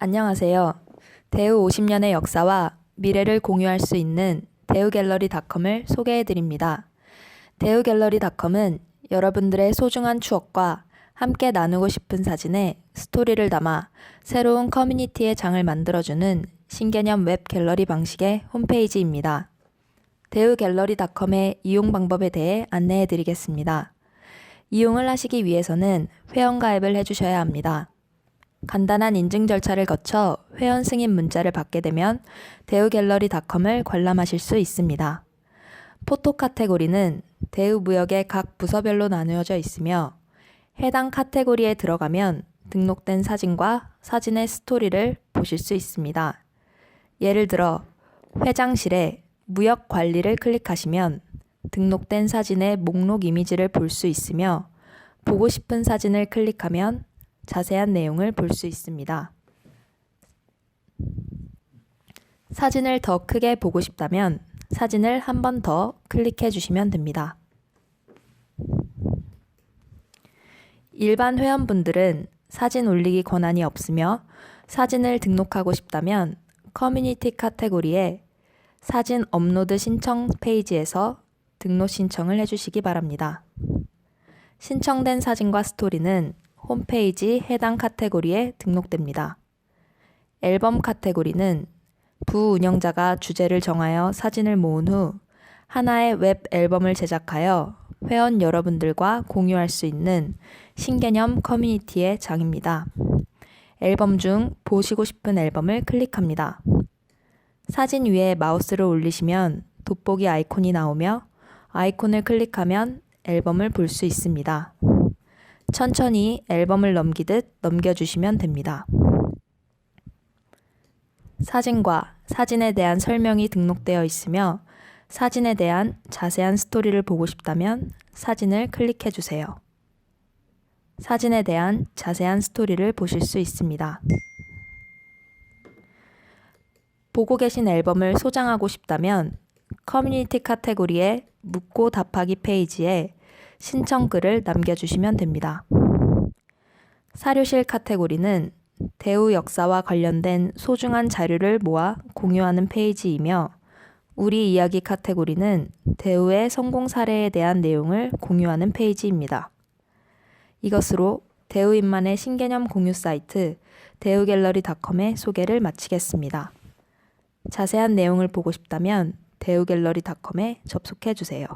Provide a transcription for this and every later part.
안녕하세요. 대우 50년의 역사와 미래를 공유할 수 있는 대우갤러리닷컴을 소개해 드립니다. 대우갤러리닷컴은 여러분들의 소중한 추억과 함께 나누고 싶은 사진에 스토리를 담아 새로운 커뮤니티의 장을 만들어주는 신개념 웹 갤러리 방식의 홈페이지입니다. 대우갤러리닷컴의 이용 방법에 대해 안내해 드리겠습니다. 이용을 하시기 위해서는 회원가입을 해주셔야 합니다. 간단한 인증 절차를 거쳐 회원 승인 문자를 받게 되면 대우갤러리닷컴을 관람하실 수 있습니다. 포토 카테고리는 대우 무역의 각 부서별로 나누어져 있으며 해당 카테고리에 들어가면 등록된 사진과 사진의 스토리를 보실 수 있습니다. 예를 들어 회장실에 무역 관리를 클릭하시면 등록된 사진의 목록 이미지를 볼 수 있으며 보고 싶은 사진을 클릭하면 자세한 내용을 볼 수 있습니다. 사진을 더 크게 보고 싶다면 사진을 한 번 더 클릭해 주시면 됩니다. 일반 회원분들은 사진 올리기 권한이 없으며 사진을 등록하고 싶다면 커뮤니티 카테고리에 사진 업로드 신청 페이지에서 등록 신청을 해주시기 바랍니다. 신청된 사진과 스토리는 홈페이지 해당 카테고리에 등록됩니다. 앨범 카테고리는 부 운영자가 주제를 정하여 사진을 모은 후 하나의 웹 앨범을 제작하여 회원 여러분들과 공유할 수 있는 신개념 커뮤니티의 장입니다. 앨범 중 보시고 싶은 앨범을 클릭합니다. 사진 위에 마우스를 올리시면 돋보기 아이콘이 나오며 아이콘을 클릭하면 앨범을 볼 수 있습니다. 천천히 앨범을 넘기듯 넘겨주시면 됩니다. 사진과 사진에 대한 설명이 등록되어 있으며 사진에 대한 자세한 스토리를 보고 싶다면 사진을 클릭해 주세요. 사진에 대한 자세한 스토리를 보실 수 있습니다. 보고 계신 앨범을 소장하고 싶다면 커뮤니티 카테고리의 묻고 답하기 페이지에 신청글을 남겨주시면 됩니다. 사료실 카테고리는 대우 역사와 관련된 소중한 자료를 모아 공유하는 페이지이며 우리 이야기 카테고리는 대우의 성공 사례에 대한 내용을 공유하는 페이지입니다. 이것으로 대우인만의 신개념 공유 사이트 대우갤러리닷컴의 소개를 마치겠습니다. 자세한 내용을 보고 싶다면 대우갤러리닷컴에 접속해 주세요.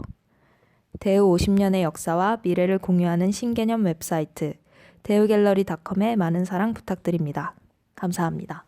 대우 50년의 역사와 미래를 공유하는 신개념 웹사이트 대우갤러리닷컴에 많은 사랑 부탁드립니다. 감사합니다.